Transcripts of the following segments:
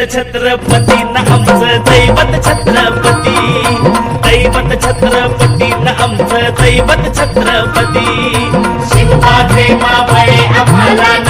छत्रपती न आमचं दैवत छत्रपती. दैवत छत्रपती न आमचं दैवत छत्रपती. शिवबाचे माबळे आम्हाला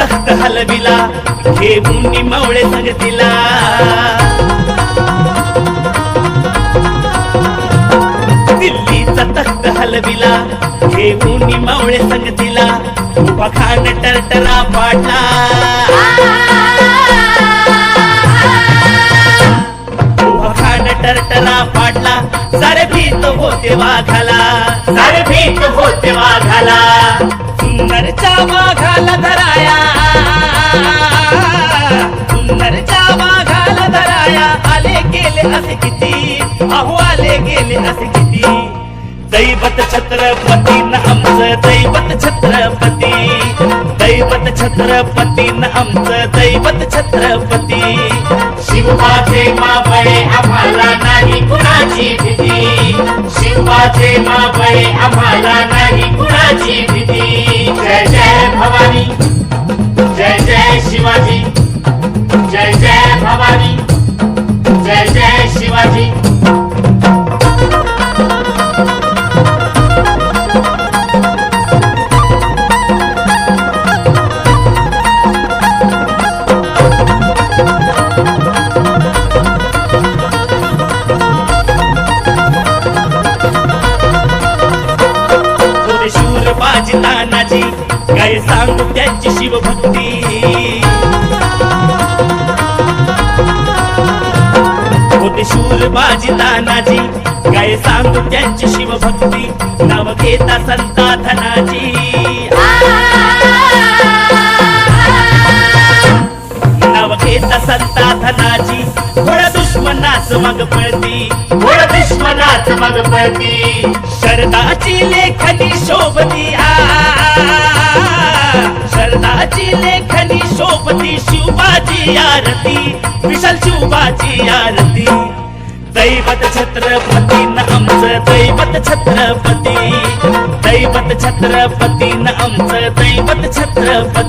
तख्त हलविला घेऊन मावळे संगतीला दिल्लीचा तख्त हलविला घेऊन मावळे संगतीला उभा खान टरटरा पाडला. उभा टरटरा पाडला. सारे भीत होते वाघाला. सारे भीत होते वाघाला. सुंदरच्या वाघा आले गेले असे किती? दैवत छत्रपती न आमचं दैवत छत्रपती. दैवत छत्रपती न आमचं दैवत छत्रपती. शिवाचे मावळे आम्हाला नाही कुणाची भीती. शिवाचे मावळे आम्हाला नाही कुणाची भीती. तानाजी काय सांगू त्यांची शिवभक्ती. होते शूर बाजी तानाजी काय सांगू त्यांची शिवभक्ती. नाव घेता संता धनाजी नाव घेता संता धनाजी थोड्या दुश्मनाच मग पळती. घोड दुश्मनाच मग पळती. शरदाची लेखनी शो शिवबाची आरती विशाल शिवबाची आरती. दैवत छत्रपती न आमचं दैवत छत्रपती. दैवत छत्रपती न आमचं दैवत छत्रपती.